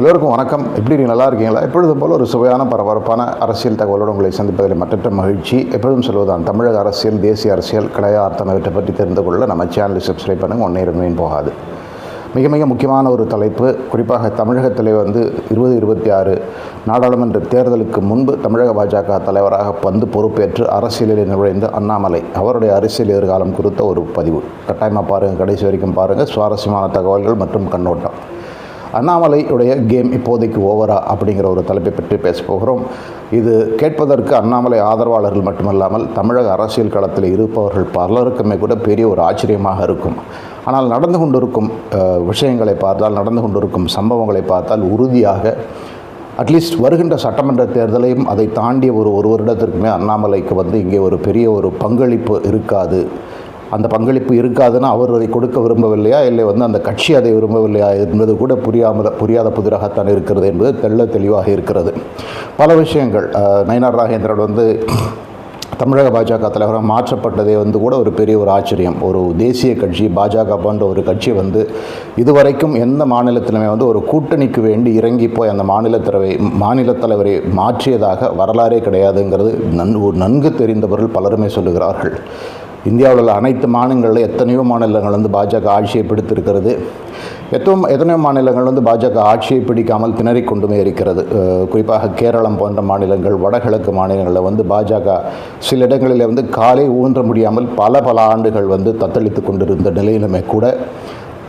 எல்லோருக்கும் வணக்கம். எப்படி நீங்கள் நல்லா இருக்கீங்களா? எப்பொழுதும் போல் ஒரு சுவையான பரபரப்பான அரசியல் தகவலோடு உங்களை சந்திப்பதில் மற்ற மகிழ்ச்சி. எப்பொழுதும் சொல்வதுதான் தமிழக அரசியல் தேசிய அரசியல் கடையா அர்த்தனவற்றை பற்றி தெரிந்து கொள்ள நம்ம சேனலை சப்ஸ்கிரைப் பண்ணுங்கள் ஒன்றே இருமையும் போகாது. மிக மிக முக்கியமான ஒரு தலைப்பு குறிப்பாக தமிழகத்திலே வந்து இருபது இருபத்தி ஆறு நாடாளுமன்ற தேர்தலுக்கு முன்பு தமிழக பாஜக தலைவராக வந்து பொறுப்பேற்று அரசியலில் நுழைந்த அண்ணாமலை அவருடைய அரசியல் எதிர்காலம் குறித்த ஒரு பதிவு. கட்டாயமாக பாருங்கள் கடைசி வரைக்கும் பாருங்கள் சுவாரஸ்யமான தகவல்கள் மற்றும் கண்ணோட்டம். அண்ணாமலையுடைய கேம் இப்போதைக்கு ஓவரா அப்படிங்கிற ஒரு தலைப்பை பற்றி பேச போகிறோம். இது கேட்பதற்கு அண்ணாமலை ஆதரவாளர்கள் மட்டுமல்லாமல் தமிழக அரசியல் களத்தில் இருப்பவர்கள் பலருக்குமே கூட பெரிய ஒரு ஆச்சரியமாக இருக்கும். ஆனால் நடந்து கொண்டிருக்கும் விஷயங்களை பார்த்தால் நடந்து கொண்டிருக்கும் சம்பவங்களை பார்த்தால் உறுதியாக அட்லீஸ்ட் வருகின்ற சட்டமன்ற தேர்தலையும் அதை தாண்டிய ஒரு ஒரு வருடத்திற்குமே அண்ணாமலைக்கு வந்து இங்கே ஒரு பெரிய ஒரு பங்களிப்பு இருக்காது. அந்த பங்களிப்பு இருக்காதுன்னா அவர் அதை கொடுக்க விரும்பவில்லையா? இல்லை வந்து அந்த கட்சி அதை விரும்பவில்லையா என்பது கூட புரியாமல் புரியாத புதிராகத்தான் இருக்கிறது என்பது தெள்ள தெளிவாக இருக்கிறது. பல விஷயங்கள். நயனார் நயினார் வந்து தமிழக பாஜக தலைவராக மாற்றப்பட்டதே வந்து கூட ஒரு பெரிய ஒரு ஆச்சரியம். ஒரு தேசிய கட்சி பாஜக போன்ற ஒரு கட்சி வந்து இதுவரைக்கும் எந்த மாநிலத்திலுமே வந்து ஒரு கூட்டணிக்கு வேண்டி இறங்கி போய் அந்த மாநில மாநில தலைவரை மாற்றியதாக வரலாறே கிடையாதுங்கிறது நன் ஒரு நன்கு தெரிந்தவர்கள் பலருமே சொல்லுகிறார்கள். இந்தியாவில் உள்ள அனைத்து மாநிலங்களில் எத்தனையோ மாநிலங்கள் வந்து பாஜக ஆட்சியை பிடித்திருக்கிறது. எத்தனையோ எத்தனையோ மாநிலங்கள் வந்து பாஜக ஆட்சியை பிடிக்காமல் திணறிக் கொண்டுமே இருக்கிறது குறிப்பாக கேரளம் போன்ற மாநிலங்கள் வடகிழக்கு மாநிலங்களில் வந்து பாஜக சில இடங்களில் வந்து காலை ஊன்ற முடியாமல் பல பல ஆண்டுகள் வந்து தத்தளித்து கொண்டிருந்த நிலையிலுமே கூட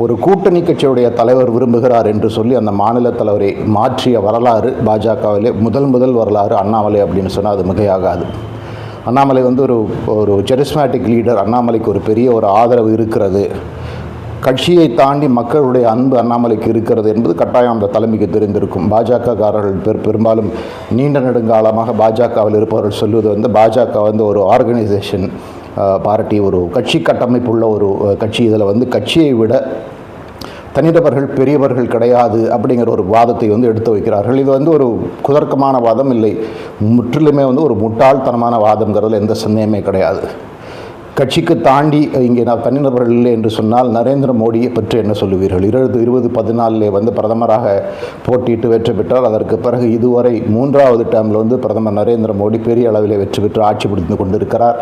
ஒரு கூட்டணி கட்சியுடைய தலைவர் விரும்புகிறார் என்று சொல்லி அந்த மாநில தலைவரை மாற்றிய வரலாறு பாஜகவிலே முதல் முதல் வரலாறு அண்ணாமலை அப்படின்னு சொன்னால் அது மிகையாகாது. அண்ணாமலை வந்து ஒரு ஒரு ஜெரிஸ்மேட்டிக் லீடர் அண்ணாமலைக்கு ஒரு பெரிய ஒரு ஆதரவு இருக்கிறது. கட்சியை தாண்டி மக்களுடைய அன்பு அண்ணாமலைக்கு இருக்கிறது என்பது கட்டாயம் அந்த தலைமைக்கு தெரிந்திருக்கும். பாஜகக்காரர்கள் பெரு பெரும்பாலும் நீண்ட நெடுங்காலமாக பாஜகவில் இருப்பவர்கள் சொல்வது வந்து பாஜக வந்து ஒரு ஆர்கனைசேஷன் பார்ட்டி ஒரு கட்சி கட்டமைப்பு உள்ள ஒரு கட்சி. இதில் வந்து கட்சியை விட தனிநபர்கள் பெரியவர்கள் கிடையாது அப்படிங்கிற ஒரு வாதத்தை வந்து எடுத்து வைக்கிறார்கள். இது வந்து ஒரு குதர்க்கமான வாதம் இல்லை. முற்றிலுமே வந்து ஒரு முட்டாள்தனமான வாதம்ங்கிறதுல எந்த சந்தேகமே கிடையாது. கட்சிக்கு தாண்டி இங்கே நான் தனிநபர்கள் இல்லை என்று சொன்னால் நரேந்திர மோடியை பற்றி என்ன சொல்லுவீர்கள்? இருபது இருபது பதினாலிலே வந்து பிரதமராக போட்டியிட்டு வெற்றி பெற்றார். அதற்கு பிறகு இதுவரை மூன்றாவது டேர்மில் வந்து பிரதமர் நரேந்திர மோடி பெரிய அளவிலே வெற்றி பெற்று ஆட்சி பிடித்து கொண்டிருக்கிறார்.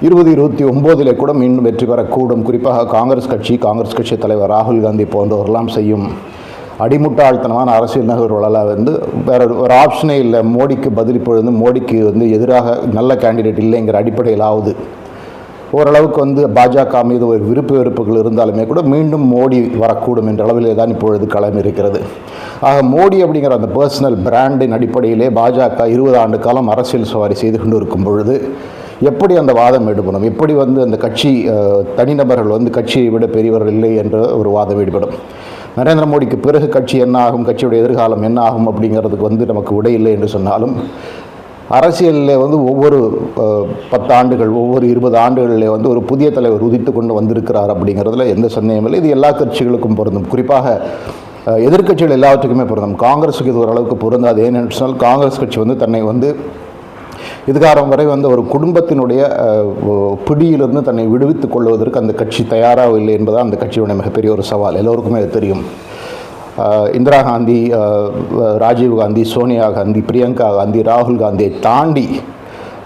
இருபது இருபத்தி ஒம்போதிலே கூட மீண்டும் வெற்றி பெறக்கூடும். குறிப்பாக காங்கிரஸ் கட்சி காங்கிரஸ் கட்சி தலைவர் ராகுல் காந்தி போன்றவரெல்லாம் செய்யும் அடிமுட்டாள்தனமான அரசியல் நகர்வுகளெல்லாம் வந்து வேற ஒரு- ஒரு ஆப்ஷனே இல்லை. மோடிக்கு பதில் இப்பொழுது வந்து மோடிக்கு வந்து எதிராக நல்ல கேண்டிடேட் இல்லைங்கிற அடிப்படையிலாவது ஓரளவுக்கு வந்து பாஜக மீது ஒரு விருப்பு வெறுப்புகள் இருந்தாலுமே கூட மீண்டும் மோடி வரக்கூடும் என்ற அளவிலே தான் இப்பொழுது களம் இருக்கிறது. ஆக மோடி அப்படிங்கிற அந்த பர்சனல் பிராண்டின் அடிப்படையிலே பாஜக இருபது ஆண்டு காலம் அரசியல் சவாரி செய்து கொண்டு இருக்கும் பொழுது எப்படி அந்த வாதம் ஈடுபடும் எப்படி வந்து அந்த கட்சி தனிநபர்கள் வந்து கட்சியை விட பெரியவர்கள் இல்லை என்ற ஒரு வாதம் ஈடுபடும் நரேந்திர மோடிக்கு பிறகு கட்சி என்ன ஆகும் கட்சியுடைய எதிர்காலம் என்ன ஆகும் அப்படிங்கிறதுக்கு வந்து நமக்கு விடை இல்லை என்று சொன்னாலும் அரசியலில் வந்து ஒவ்வொரு அஹ், பத்து ஆண்டுகள் ஒவ்வொரு இருபது ஆண்டுகளிலே வந்து ஒரு புதிய தலைவர் உதித்து கொண்டு வந்திருக்கிறார் அப்படிங்கிறதுல எந்த சந்தேகமும் இல்லை. இது எல்லா கட்சிகளுக்கும் பொருந்தும். குறிப்பாக எதிர்கட்சிகள் எதிர்க்கட்சிகள் எல்லாவற்றுக்குமே பொருந்தும். காங்கிரஸுக்கு இது ஓரளவுக்கு பொருந்தாது. ஏன்னு சொன்னால் காங்கிரஸ் கட்சி வந்து தன்னை வந்து இதுகாரம் வரை வந்து ஒரு குடும்பத்தினுடைய பிடியிலிருந்து தன்னை விடுவித்துக் கொள்வதற்கு அந்த கட்சி தயாராக இல்லை என்பதால் அந்த கட்சியுடைய மிகப்பெரிய ஒரு சவால். எல்லோருக்குமே அது தெரியும். இந்திரா காந்தி ராஜீவ் காந்தி சோனியா காந்தி பிரியங்கா காந்தி ராகுல் காந்தியை தாண்டி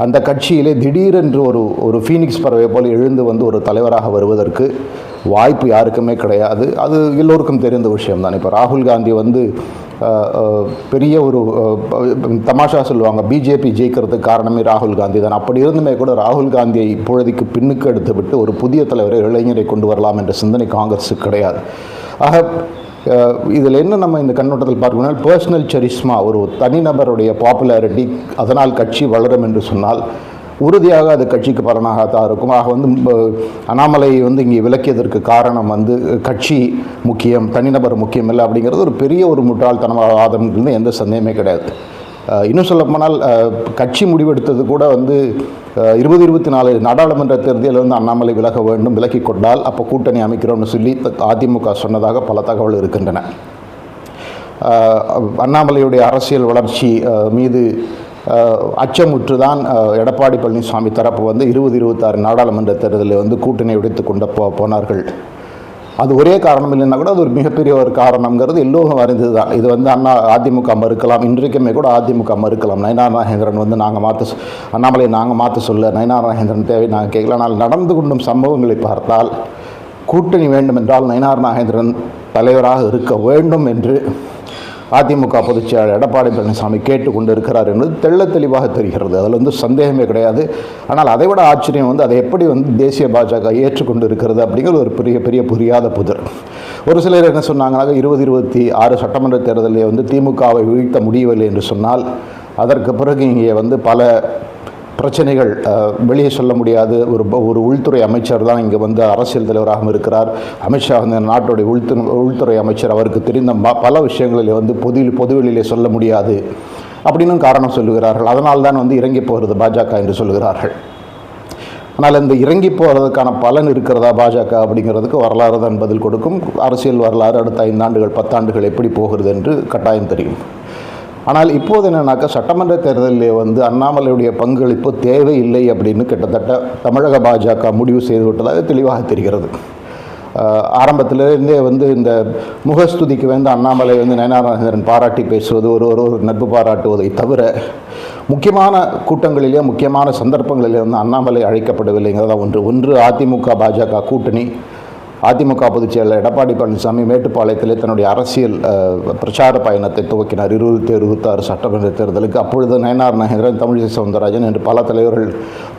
அந்த கட்சியிலே திடீரென்று ஒரு ஒரு ஃபீனிக்ஸ் பறவை போல் எழுந்து வந்து ஒரு தலைவராக வருவதற்கு வாய்ப்பு யாருக்குமே கிடையாது. அது எல்லோருக்கும் தெரிந்த விஷயம்தான். இப்போ ராகுல் காந்தி வந்து பெரிய ஒரு தமாஷா சொல்லுவாங்க பிஜேபி ஜெயிக்கிறதுக்கு காரணமே ராகுல் காந்தி தான். அப்படி இருந்துமே கூட ராகுல் காந்தியை இப்பொழுதுக்கு பின்னுக்கு எடுத்து விட்டு ஒரு புதிய தலைவரை இளைஞரை கொண்டு வரலாம் என்ற சிந்தனை காங்கிரஸுக்கு கிடையாது. ஆக இதில் என்ன நம்ம இந்த கண்ணோட்டத்தில் பார்க்கணும்னா பர்சனல் செரிஸ்மா ஒரு தனிநபருடைய பாப்புலாரிட்டி அதனால் கட்சி வளரும் என்று சொன்னால் உறுதியாக அது கட்சிக்கு பலனாகத்தான் இருக்கும். ஆக வந்து அண்ணாமலையை அண்ணாமலை வந்து இங்கே விலக்கியதற்கு காரணம் வந்து கட்சி முக்கியம் தனிநபர் முக்கியம் இல்லை அப்படிங்கிறது ஒரு பெரிய ஒரு முட்டாள்தனமான வாதம்ங்கிறது எந்த சந்தேகமே கிடையாது. இன்னும் சொல்லப்போனால் கட்சி முடிவெடுத்தது கூட வந்து இருபது இருபத்தி நாலு நாடாளுமன்ற தேர்தலில் வந்து அண்ணாமலை விலக வேண்டும் விலக்கி கொண்டால் அப்போ கூட்டணி அமைக்கிறோம்னு சொல்லி த- அதிமுக சொன்னதாக பல தகவல் இருக்கின்றன. அண்ணாமலையுடைய அரசியல் வளர்ச்சி மீது அச்சமுற்று தான் எடப்பாடி பழனிசாமி தரப்பு வந்து இருபது இருபத்தாறு நாடாளுமன்ற தேர்தலில் வந்து கூட்டணி உடைத்து கொண்டு போ போனார்கள். அது ஒரே காரணம் இல்லைன்னா கூட அது ஒரு மிகப்பெரிய ஒரு காரணங்கிறது எல்லோரும் அறிந்தது தான் இது வந்து அண்ணா அதிமுக மறுக்கலாம். இன்றைக்குமே கூட அதிமுக மறுக்கலாம். நயனார் நாகேந்திரன் வந்து நாங்கள் மாற்ற சொ- அண்ணாமலை நாங்கள் மாற்ற சொல்ல நயனார் நாகேந்திரன் தேவை நாங்கள் கேட்கல. ஆனால் நடந்து கொண்டும் சம்பவங்களை பார்த்தால் கூட்டணி வேண்டும் என்றால் நயனார் நாகேந்திரன் தலைவராக இருக்க வேண்டும் என்று அதிமுக பொதுச்செயலாளர் எடப்பாடி பழனிசாமி கேட்டுக்கொண்டு இருக்கிறார் என்பது தெள்ள தெளிவாக தெரிகிறது. அதில் வந்து சந்தேகமே கிடையாது. ஆனால் அதை விட ஆச்சரியம் வந்து அதை எப்படி வந்து தேசிய பாஜக ஏற்றுக்கொண்டு இருக்கிறது அப்படிங்கிற ஒரு பெரிய பெரிய புரியாத புதிர். ஒரு சிலர் என்ன சொன்னாங்கன்னாக்க இருபது இருபத்தி ஆறு சட்டமன்ற தேர்தலில் வந்து திமுகவை வீழ்த்த முடியவில்லை என்று சொன்னால் அதற்கு பிறகு இங்கே வந்து பல பிரச்சனைகள் வெளியே சொல்ல முடியாது. ஒரு ஒரு உள்துறை அமைச்சர் தான் இங்கே வந்து அரசியல் தலைவராகவும் இருக்கிறார். அமித்ஷா வந்து இந்த நாட்டுடைய உள்துறை உள்துறை அமைச்சர். அவருக்கு தெரிந்த பல விஷயங்களில் வந்து பொது பொதுவெளியிலே சொல்ல முடியாது. அப்படின்னும் காரணம் சொல்லுகிறார்கள். அதனால் தான் வந்து இறங்கி போகிறது பாஜக என்று சொல்லுகிறார்கள். ஆனால் இந்த இறங்கி போகிறதுக்கான பலன் இருக்கிறதா பாஜக அப்படிங்கிறதுக்கு வரலாறு தான் பதில் கொடுக்கும். அரசியல் வரலாறு அடுத்த ஐந்தாண்டுகள் பத்தாண்டுகள் எப்படி போகிறது என்று கட்டாயம் தெரியும். ஆனால் இப்போது என்னன்னாக்கா சட்டமன்ற தேர்தலிலே வந்து அண்ணாமலையுடைய பங்களிப்பு தேவையில்லை அப்படின்னு கிட்டத்தட்ட தமிழக பாஜக முடிவு செய்து விட்டதாக தெளிவாக தெரிகிறது. ஆரம்பத்திலிருந்தே வந்து இந்த முகஸ்துதிக்கு வந்து அண்ணாமலை வந்து நயனாராஜன் பாராட்டி பேசுவது ஒரு ஒரு ஒரு நட்பு பாராட்டுவதை தவிர முக்கியமான கூட்டங்களிலே முக்கியமான சந்தர்ப்பங்களிலே வந்து அண்ணாமலை அழைக்கப்படவில்லைங்கிறதா ஒன்று. ஒன்று அதிமுக பாஜக கூட்டணி. அதிமுக பொதுச் செயலர் எடப்பாடி பழனிசாமி மேட்டுப்பாளையத்திலே தன்னுடைய அரசியல் பிரச்சார பயணத்தை துவக்கினார். இருபத்தி இருபத்தாறு சட்டமன்ற தேர்தலுக்கு அப்பொழுது நயனார் நகேந்திரன் தமிழிசை சவுந்தரராஜன் என்று பல தலைவர்கள்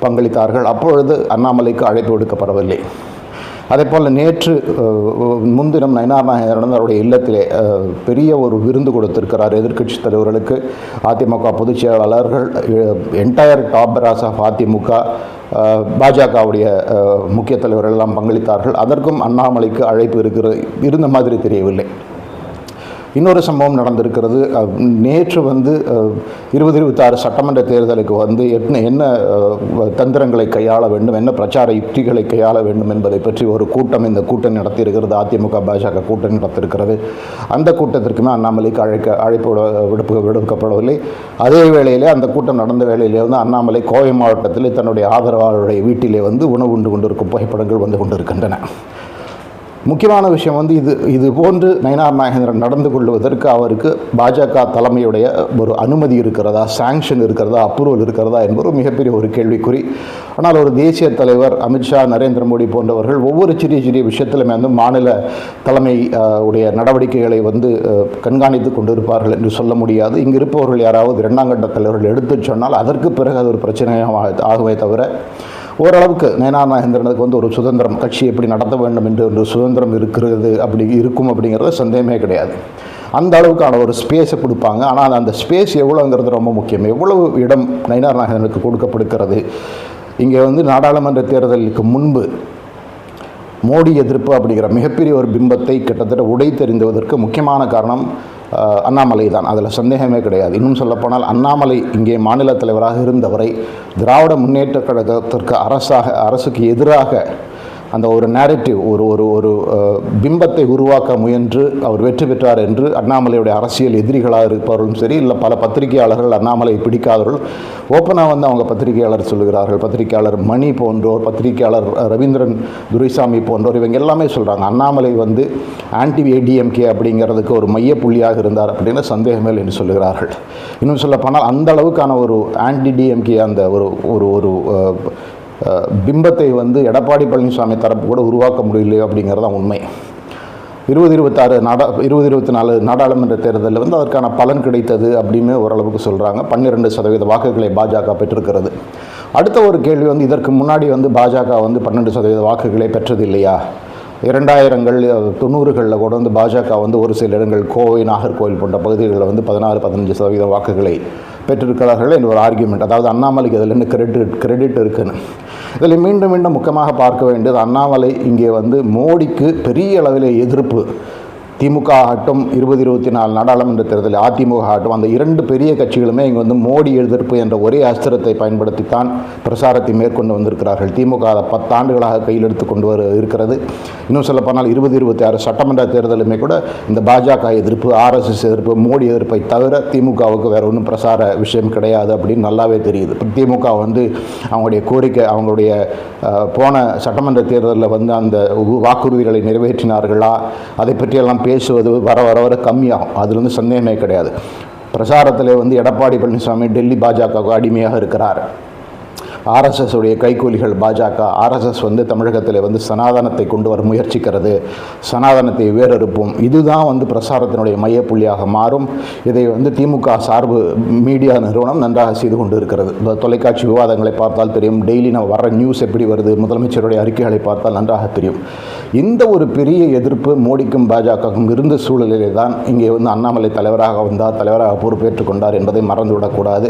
பங்களித்தார்கள். அப்பொழுது அண்ணாமலைக்கு அழைப்பு விடுக்கப்படவில்லை. அதே போல் நேற்று முன்தினம் நயனார் அவருடைய இல்லத்திலே பெரிய ஒரு விருந்து கொடுத்திருக்கிறார் எதிர்க்கட்சி தலைவர்களுக்கு. அதிமுக பொதுச் செயலாளர்கள் entire top brass of AIADMK பாஜகவுடைய முக்கிய தலைவர்கள் எல்லாம் பங்களித்தார்கள். அதற்கும் அண்ணாமலைக்கு அழைப்பு இருக்கிறது. இருந்த மாதிரி தெரியவில்லை. இன்னொரு சம்பவம் நடந்திருக்கிறது. நேற்று வந்து இருபது இருபத்தாறு சட்டமன்ற தேர்தலுக்கு வந்து என்ன என்ன தந்திரங்களை கையாள வேண்டும் என்ன பிரச்சார யுக்திகளை கையாள வேண்டும் என்பதை பற்றி ஒரு கூட்டம் இந்த கூட்டம் நடத்தியிருக்கிறது. அதிமுக பாஜக கூட்டம் நடத்திருக்கிறது. அந்த கூட்டத்திற்குமே அண்ணாமலைக்கு அழைக்க அழைப்பு விட- விடுப்பு விடுக்கப்படவில்லை. அதே வேளையிலே அந்த கூட்டம் நடந்த வேளையிலே வந்து அண்ணாமலை கோவை மாவட்டத்தில் தன்னுடைய ஆதரவாளருடைய வீட்டிலே வந்து உணவு உண்டு கொண்டிருக்கும் புகைப்படங்கள் வந்து கொண்டிருக்கின்றன. முக்கியமான விஷயம் வந்து இது இது போன்று நயனார் நாகேந்திரன் நடந்து கொள்வதற்கு அவருக்கு பாஜக தலைமையுடைய ஒரு அனுமதி இருக்கிறதா சாங்ஷன் இருக்கிறதா அப்ரூவல் இருக்கிறதா என்பது மிகப்பெரிய ஒரு கேள்விக்குறி. ஆனால் ஒரு தேசிய தலைவர் அமித்ஷா நரேந்திர மோடி போன்றவர்கள் ஒவ்வொரு சிறிய சிறிய விஷயத்திலுமே வந்து மாநில தலைமை உடைய நடவடிக்கைகளை வந்து கண்காணித்து கொண்டிருப்பார்கள் என்று சொல்ல முடியாது. இங்கு இருப்பவர்கள் யாராவது இரண்டாம் கட்ட தலைவர்கள் எடுத்து சொன்னால் அதற்கு பிறகு அது ஒரு பிரச்சனையாக ஆகுமே தவிர ஓரளவுக்கு மேனா மகேந்திரனுக்கு வந்து ஒரு சுதந்திரம் கட்சி எப்படி நடத்த வேண்டும் என்று ஒரு சுதந்திரம் இருக்கிறது அப்படி இருக்கும் அப்படிங்கிறது சந்தேகமே கிடையாது. அந்த அளவுக்கான ஒரு ஸ்பேஸை கொடுப்பாங்க. ஆனால் அந்த ஸ்பேஸ் எவ்வளோங்கிறது ரொம்ப முக்கியம். எவ்வளவு இடம் நயனார் நாகேந்திரனுக்கு கொடுக்கப்படுகிறது? இங்கே வந்து நாடாளுமன்ற தேர்தலுக்கு முன்பு மோடி எதிர்ப்பு அப்படிங்கிற மிகப்பெரிய ஒரு பிம்பத்தை கிட்டத்தட்ட உடை தெரிந்துவதற்கு முக்கியமான காரணம் அண்ணாமலை தான். அதில் சந்தேகமே கிடையாது. இன்னும் சொல்லப்போனால் அண்ணாமலை இங்கே மாநில தலைவராக இருந்தவரை திராவிட முன்னேற்ற கழகத்திற்கு அரசாக அரசுக்கு எதிராக அந்த ஒரு நேரட்டிவ் ஒரு ஒரு ஒரு பிம்பத்தை உருவாக்க முயன்று அவர் வெற்றி பெற்றார் என்று அண்ணாமலையுடைய அரசியல் எதிரிகளாக இருப்பவர்களும் சரி இல்லை பல பத்திரிகையாளர்கள் அண்ணாமலை பிடிக்காதவர்கள் ஓப்பனாக வந்து அவங்க பத்திரிகையாளர் சொல்லுகிறார்கள். பத்திரிகையாளர் மணி போன்றோர் பத்திரிகையாளர் ரவீந்திரன் துரைசாமி போன்றோர் இவங்க எல்லாமே சொல்கிறாங்க அண்ணாமலை வந்து ஆன்டி ஏடிஎம்கே அப்படிங்கிறதுக்கு ஒரு மையப்புள்ளியாக இருந்தார் அப்படின்னு சந்தேகமே என்று சொல்லுகிறார்கள். இன்னும் சொல்லப்போனால் அந்த அளவுக்கான ஒரு ஆன்டி டிஎம்கே அந்த ஒரு ஒரு ஒரு பிம்பத்தை வந்து எடப்பாடி பழனிசாமி தரப்பு கூட உருவாக்க முடியலையோ அப்படிங்கிறது தான் உண்மை. இருபது இருபத்தாறு நாடா இருபது இருபத்தி நாலு நாடாளுமன்ற தேர்தலில் வந்து அதற்கான பலன் கிடைத்தது அப்படின்னு ஓரளவுக்கு சொல்கிறாங்க பன்னிரெண்டு சதவீத வாக்குகளை பாஜக பெற்றிருக்கிறது. அடுத்த ஒரு கேள்வி வந்து இதற்கு முன்னாடி வந்து பாஜக வந்து பன்னெண்டு சதவீத வாக்குகளை பெற்றது இல்லையா இரண்டாயிரங்கள் தொண்ணூறுகளில் கூட வந்து பாஜக வந்து ஒரு சில இடங்கள் கோவை நாகர்கோவில் போன்ற பகுதிகளில் வந்து பதினாறு பதினஞ்சு சதவீத வாக்குகளை பெற்றிருக்கிறார்கள் என்ற ஒரு ஆர்கியூமெண்ட் அதாவது அண்ணாமலைக்கு அதில் என்ன கிரெடிட் கிரெடிட் இருக்குன்னு. இதில் மீண்டும் மீண்டும் முக்கியமாக பார்க்க வேண்டியது அண்ணாமலை இங்கே வந்து மோடிக்கு பெரிய அளவில் எதிர்ப்பு. திமுக ஆகட்டும் இருபது இருபத்தி நாலு நாடாளுமன்ற தேர்தலில் அதிமுக ஆகட்டும் அந்த இரண்டு பெரிய கட்சிகளுமே இங்கே வந்து மோடி எதிர்ப்பு என்ற ஒரே அஸ்திரத்தை பயன்படுத்தித்தான் பிரசாரத்தை மேற்கொண்டு வந்திருக்கிறார்கள். திமுக அதை பத்தாண்டுகளாக கையில் எடுத்து கொண்டு வர இருக்கிறது. இன்னும் சொல்லப்போனால் இருபது இருபத்தி ஆறு சட்டமன்ற தேர்தலுமே கூட இந்த பாஜக எதிர்ப்பு ஆர்எஸ்எஸ் எதிர்ப்பு மோடி எதிர்ப்பை தவிர திமுகவுக்கு வேற ஒன்றும் பிரசார விஷயம் கிடையாது அப்படின்னு நல்லாவே தெரியுது. திமுக வந்து அவங்களுடைய கோரிக்கை அவங்களுடைய போன சட்டமன்ற தேர்தலில் வந்து அந்த உ- வாக்குறுதிகளை நிறைவேற்றினார்களா? அதை பற்றியெல்லாம் பேசுவது வர வர வர கம்மியாகும். அதில் வந்து சந்தேகமே கிடையாது. பிரசாரத்தில் வந்து எடப்பாடி பழனிசாமி டெல்லி பாஜகவுக்கு அடிமையாக இருக்கிறார். ஆர்எஸ்எஸ் உடைய கைக்கூலிகள் பாஜக ஆர்எஸ்எஸ் வந்து தமிழகத்தில் வந்து சனாதனத்தை கொண்டு வர முயற்சிக்கிறது. சனாதனத்தை வேறறுப்போம் இதுதான் வந்து பிரசாரத்தினுடைய மையப்புள்ளியாக மாறும். இதை வந்து திமுக சார்பு மீடியா நிறுவனம் நன்றாக செய்து கொண்டு இருக்கிறது தொலைக்காட்சி விவாதங்களை பார்த்தால் தெரியும். டெய்லி நம்ம வர நியூஸ் எப்படி வருது முதலமைச்சருடைய அறிக்கைகளை பார்த்தால் நன்றாக தெரியும். இந்த ஒரு பெரிய எதிர்ப்பு மோடிக்கும் பாஜகவுக்கும் இருந்த சூழலிலே தான் இங்கே வந்து அண்ணாமலை தலைவராக வந்தார் தலைவராக பொறுப்பேற்றுக் கொண்டார் என்பதை மறந்துவிடக்கூடாது.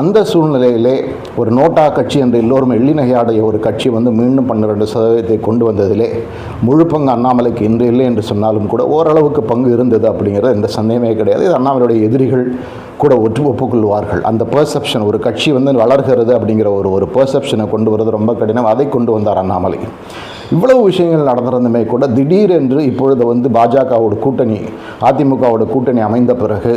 அந்த சூழ்நிலையிலே ஒரு நோட்டா கட்சி கட்சி என்று எல்லோரும் எள்ளி ஒரு கட்சி வந்து மீண்டும் பன்னிரெண்டு சதவீதத்தை கொண்டு வந்ததிலே முழு பங்கு அண்ணாமலைக்கு இன்று இல்லை என்று சொன்னாலும் கூட ஓரளவுக்கு பங்கு இருந்தது அப்படிங்கிறது எந்த சந்தேகமே கிடையாது. இது அண்ணாமலையுடைய எதிரிகள் கூட ஒற்று ஒப்புக்கொள்வார்கள். அந்த பெர்செப்ஷன் ஒரு கட்சி வந்து வளர்கிறது அப்படிங்கிற ஒரு ஒரு பெர்செப்ஷனை கொண்டு வருவது ரொம்ப கடினம். அதை கொண்டு வந்தார் அண்ணாமலை. இவ்வளவு விஷயங்கள் நடந்திருந்துமே கூட திடீரென்று இப்பொழுது வந்து பாஜகவோட கூட்டணி அதிமுகவோட கூட்டணி அமைந்த பிறகு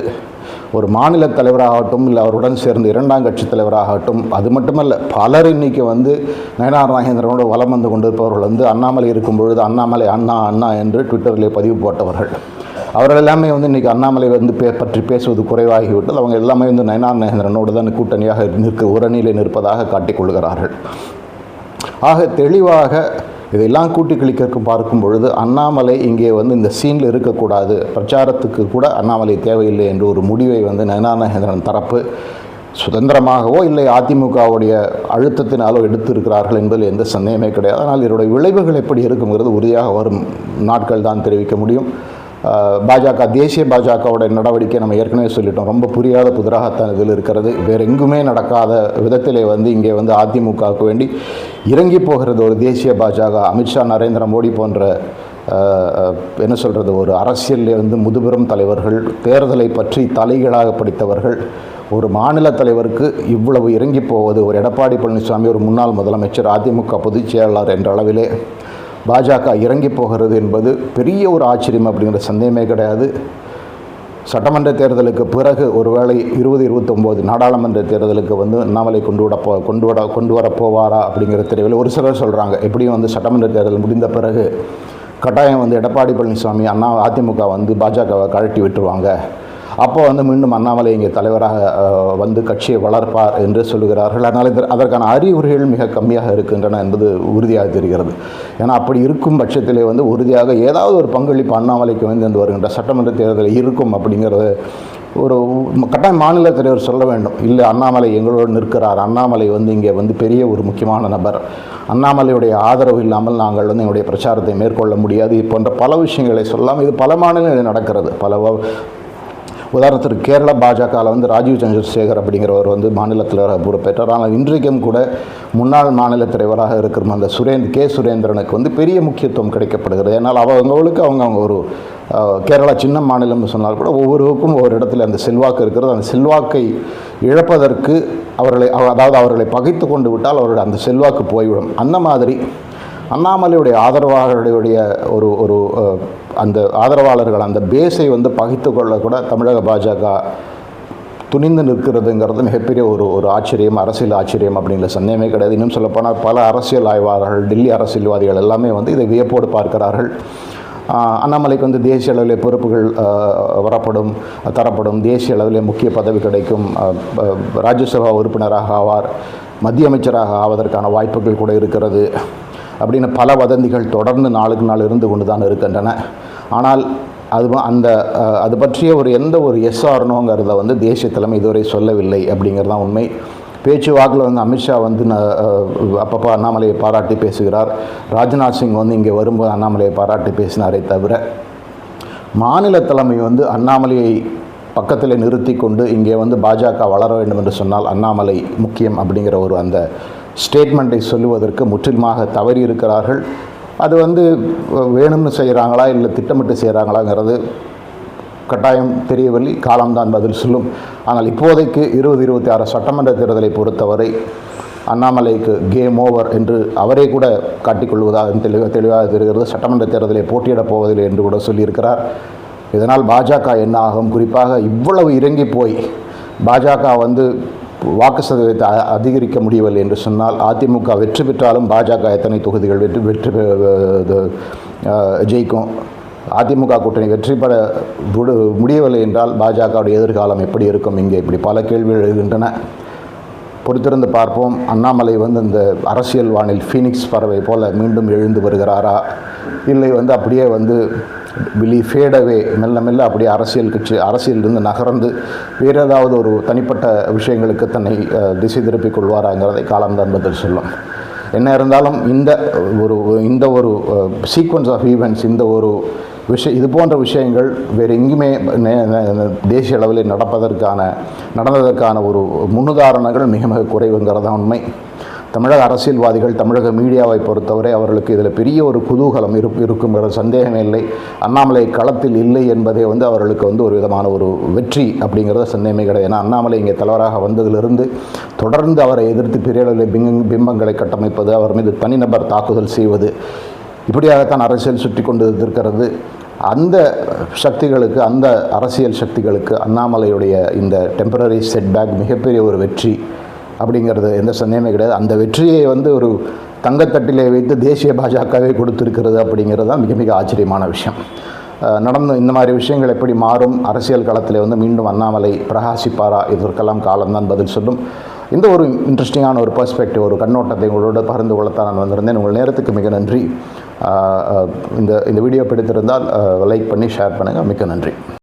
ஒரு மாநில தலைவராகட்டும் இல்லை அவருடன் சேர்ந்து இரண்டாம் கட்சி தலைவராகட்டும் அது மட்டுமல்ல பலர் இன்னைக்கு வந்து நயனார் நாகேந்திரனோடு வலம் வந்து கொண்டிருப்பவர்கள் வந்து அண்ணாமலை இருக்கும் பொழுது அண்ணாமலை அண்ணா அண்ணா என்று ட்விட்டரிலே பதிவு போட்டவர்கள். அவர்கள் எல்லாமே வந்து இன்றைக்கி அண்ணாமலை வந்து பே பற்றி பேசுவது குறைவாகிவிட்டது. அவங்க எல்லாமே வந்து நயனார் நாகேந்திரனோடு தான் கூட்டணியாக நிற்க உரணியில் நிற்பதாக காட்டிக்கொள்கிறார்கள் ஆக தெளிவாக இதெல்லாம் கூட்டி கழிக்க பார்க்கும் பொழுது அண்ணாமலை இங்கே வந்து இந்த சீனில் இருக்கக்கூடாது. பிரச்சாரத்துக்கு கூட அண்ணாமலை தேவையில்லை என்ற ஒரு முடிவை வந்து நயனாநகேந்திரன் தரப்பு சுதந்திரமாகவோ இல்லை அதிமுகவுடைய அழுத்தத்தினாலோ எடுத்திருக்கிறார்கள் என்பதில் எந்த சந்தேகமே கிடையாது. ஆனால் இதனுடைய விளைவுகள் எப்படி இருக்குங்கிறது உறுதியாக வரும் நாட்கள் தான் தெரிவிக்க முடியும். பாஜக தேசிய பாஜகவோட நடவடிக்கை நம்ம ஏற்கனவே சொல்லிட்டோம். ரொம்ப புரியாத புதிராகத்தான் இதில் இருக்கிறது. வேறு எங்குமே நடக்காத விதத்திலே வந்து இங்கே வந்து அதிமுகவுக்கு வேண்டி இறங்கி போகிறது ஒரு தேசிய பாஜக அமித்ஷா நரேந்திர மோடி போன்ற என்ன சொல்கிறது ஒரு அரசியலில் வந்து முதுபெரும் தலைவர்கள் தேர்தலை பற்றி தலைகளாக படித்தவர்கள் ஒரு மாநில தலைவருக்கு இவ்வளவு இறங்கி போவது ஒரு எடப்பாடி பழனிசாமி ஒரு முன்னாள் முதலமைச்சர் அதிமுக பொதுச் செயலாளர் என்ற அளவிலே பாஜக இறங்கி போகிறது என்பது பெரிய ஒரு ஆச்சரியம் அப்படிங்கிற சந்தேகமே கிடையாது. சட்டமன்ற தேர்தலுக்கு பிறகு ஒருவேளை இருபது இருபத்தொம்போது நாடாளுமன்ற தேர்தலுக்கு வந்து அண்ணாமலை கொண்டு விட போ கொண்டு விட கொண்டு வர போவாரா அப்படிங்கிற தெரியவில்லை ஒரு சிலர் சொல்கிறாங்க எப்படியும் வந்து சட்டமன்ற தேர்தல் முடிந்த பிறகு கட்டாயம் வந்து எடப்பாடி பழனிசாமி அண்ணா அதிமுக வந்து பாஜகவை கழட்டி விட்டுருவாங்க. அப்போ வந்து மீண்டும் அண்ணாமலை இங்கே தலைவராக வந்து கட்சியை வளர்ப்பார் என்று சொல்லுகிறார்கள். அதனால் அதற்கான அறிகுறிகள் மிக கம்மியாக இருக்கின்றன என்பது உறுதியாக தெரிகிறது. ஏன்னா அப்படி இருக்கும் பட்சத்திலே வந்து உறுதியாக ஏதாவது ஒரு பங்களிப்பு அண்ணாமலைக்கு வந்து வந்து வருகின்ற சட்டமன்ற தேர்தலில் இருக்கும் அப்படிங்கிறது ஒரு கட்டாயம் மாநில தலைவர் சொல்ல வேண்டும். இல்லை அண்ணாமலை எங்களோடு நிற்கிறார். அண்ணாமலை வந்து இங்கே வந்து பெரிய ஒரு முக்கியமான நபர். அண்ணாமலையுடைய ஆதரவு இல்லாமல் நாங்கள் வந்து எங்களுடைய பிரச்சாரத்தை மேற்கொள்ள முடியாது. இது போன்ற பல விஷயங்களை சொல்லலாம் இது பல மாநிலங்களில் நடக்கிறது. பல உதாரணத்திற்கு கேரள பாஜகவில் வந்து ராஜீவ் சந்திரசேகர் அப்படிங்கிறவர் வந்து மாநில தலைவராக பொறுப்பேற்றார். ஆனால் இன்றைக்கும் கூட முன்னாள் மாநில தலைவராக இருக்கிற அந்த சுரேந்த் கே. சுரேந்திரனுக்கு வந்து பெரிய முக்கியத்துவம் கிடைக்கப்படுகிறது. ஏன்னால் அவங்களுக்கு அவங்க அவங்க ஒரு கேரளா சின்ன மாநிலம்னு சொன்னால் கூட ஒவ்வொருவருக்கும் ஒவ்வொரு இடத்துல அந்த செல்வாக்கு இருக்கிறது. அந்த செல்வாக்கை இழப்பதற்கு அவர்களை அவ- அதாவது அவர்களை பகைத்து கொண்டு விட்டால் அவருடைய அந்த செல்வாக்கு போய்விடும். அந்த மாதிரி அண்ணாமலையுடைய ஆதரவாளர்களுடைய ஒரு ஒரு அந்த ஆதரவாளர்கள் அந்த பேஸை வந்து பகித்து கொள்ளக்கூட தமிழக பாஜக துணிந்து நிற்கிறதுங்கிறது மிகப்பெரிய ஒரு ஒரு ஆச்சரியம் அரசியல் ஆச்சரியம் அப்படிங்கிற சந்தேகமே கிடையாது. இன்னும் சொல்லப்போனால் பல அரசியல் ஆய்வாளர்கள் டெல்லி அரசியல்வாதிகள் எல்லாமே வந்து இதை வியப்போடு பார்க்கிறார்கள். அண்ணாமலைக்கு வந்து தேசிய அளவிலே பொறுப்புகள் வரப்படும் தரப்படும். தேசிய அளவிலே முக்கிய பதவி கிடைக்கும். ராஜ்யசபா உறுப்பினராக ஆவார். மத்திய அமைச்சராக ஆவதற்கான வாய்ப்புகள் கூட இருக்கிறது. அப்படின்னு பல வதந்திகள் தொடர்ந்து நாளுக்கு நாள் இருந்து கொண்டு தான் இருக்கின்றன. ஆனால் அது அந்த அது பற்றிய ஒரு எந்த ஒரு எஸ் ஆர்னோங்கிறத வந்து தேசிய தலைமை இதுவரை சொல்லவில்லை அப்படிங்கிறது தான் உண்மை பேச்சு வாக்கில் வந்து அமித்ஷா வந்து அப்பப்போ அண்ணாமலையை பாராட்டி பேசுகிறார். ராஜ்நாத் சிங் வந்து இங்கே வரும்போது அண்ணாமலையை பாராட்டி பேசினாரே தவிர மாநில தலைமை வந்து அண்ணாமலையை பக்கத்தில் நிறுத்தி கொண்டு இங்கே வந்து பாஜக வளர வேண்டும் என்று சொன்னால் அண்ணாமலை முக்கியம் அப்படிங்கிற ஒரு அந்த ஸ்டேட்மெண்ட்டை சொல்லுவதற்கு முற்றிலுமாக தவறி இருக்கிறார்கள் அது வந்து வேணும்னு செய்கிறாங்களா இல்லை திட்டமிட்டு செய்கிறாங்களாங்கிறது கட்டாயம் தெரியவில்லை. காலம்தான் பதில் சொல்லும். ஆனால் இப்போதைக்கு இருபது இருபத்தி ஆறு சட்டமன்ற தேர்தலை பொறுத்தவரை அண்ணாமலைக்கு கேம் ஓவர் என்று அவரே கூட காட்டிக்கொள்வதாக தெளிவாக தெளிவாக தெரிகிறது. சட்டமன்ற தேர்தலை போட்டியிடப் போவதில்லை என்று கூட சொல்லியிருக்கிறார். இதனால் பாஜக என்ன ஆகும்? குறிப்பாக இவ்வளவு இறங்கி போய் பாஜக வந்து வாக்கு சதவீதத்தை அதிகரிக்க முடியவில்லை என்று சொன்னால் அதிமுக வெற்றி பெற்றாலும் பாஜக எத்தனை தொகுதிகள் வெற்றி வெற்றி இது, ஜெயிக்கும்? அதிமுக கூட்டணி வெற்றி பெற விடு- முடியவில்லை என்றால் பாஜகவுடைய எதிர்காலம் எப்படி இருக்கும்? இங்கே இப்படி பல கேள்விகள் எழுகின்றன. பொறுத்திருந்து பார்ப்போம். அண்ணாமலை வந்து இந்த அரசியல் வானில் ஃபீனிக்ஸ் பறவை போல மீண்டும் எழுந்து வருகிறாரா? இல்லை வந்து அப்படியே வந்து விலி ஃபேடவே மெல்ல மெல்ல அப்படியே அரசியல் கட்சி அரசியலிருந்து நகர்ந்து வேறு ஏதாவது ஒரு தனிப்பட்ட விஷயங்களுக்கு தன்னை திசை திருப்பிக் கொள்வாராங்கிறதை காலம்தான் பதில் சொல்லும். என்ன இருந்தாலும் இந்த ஒரு இந்த ஒரு சீக்வன்ஸ் ஆஃப் ஈவெண்ட்ஸ் இந்த ஒரு விஷயம் இது போன்ற விஷயங்கள் வேறு எங்கேயுமே தேசிய அளவில் நடப்பதற்கான நடந்ததற்கான ஒரு முன்னுதாரணங்கள் மிக மிக குறைவுங்கிறதான் உண்மை. தமிழக அரசியல்வாதிகள் தமிழக மீடியாவை பொறுத்தவரை அவர்களுக்கு இதில் பெரிய ஒரு குதூகலம் இரு இருக்குங்கிற சந்தேகமே இல்லை. அண்ணாமலை களத்தில் இல்லை என்பதே வந்து அவர்களுக்கு வந்து ஒரு விதமான ஒரு வெற்றி அப்படிங்கிறத சந்தேகமே கிடையாது. ஏன்னா அண்ணாமலை இங்கே தலைவராக வந்ததிலிருந்து தொடர்ந்து அவரை எதிர்த்து பெரிய அளவில் பிங்க பிம்பங்களை கட்டமைப்பது அவர் மீது தனிநபர் தாக்குதல் செய்வது இப்படியாகத்தான் அரசியல் சுற்றி கொண்டு இருக்கிறது அந்த சக்திகளுக்கு அந்த அரசியல் சக்திகளுக்கு அண்ணாமலையுடைய இந்த டெம்பரரி செட்பேக் மிகப்பெரிய ஒரு வெற்றி. அப்படிங்கிறது எந்த சந்தேகமே கிடையாது. அந்த வெற்றியை வந்து ஒரு தங்கத்தட்டிலே வைத்து தேசிய பாஜகவே கொடுத்துருக்கிறது அப்படிங்கிறது தான் மிக மிக ஆச்சரியமான விஷயம். அஹ் நடந்த இந்த மாதிரி விஷயங்கள் எப்படி மாறும்? அரசியல் களத்தில் வந்து மீண்டும் அண்ணாமலை பிரகாசிப்பாரா? இதற்கெல்லாம் காலம்தான் பதில் சொல்லும். இந்த ஒரு இன்ட்ரெஸ்டிங்கான ஒரு பர்ஸ்பெக்டிவ் ஒரு கண்ணோட்டத்தை உங்களோட பகிர்ந்து கொள்ளத்தான் நான் வந்திருந்தேன். உங்கள் நேரத்துக்கு மிக நன்றி. இந்த இந்த வீடியோ பிடித்திருந்தால் லைக் பண்ணி ஷேர் பண்ணுங்கள் மிக்க நன்றி.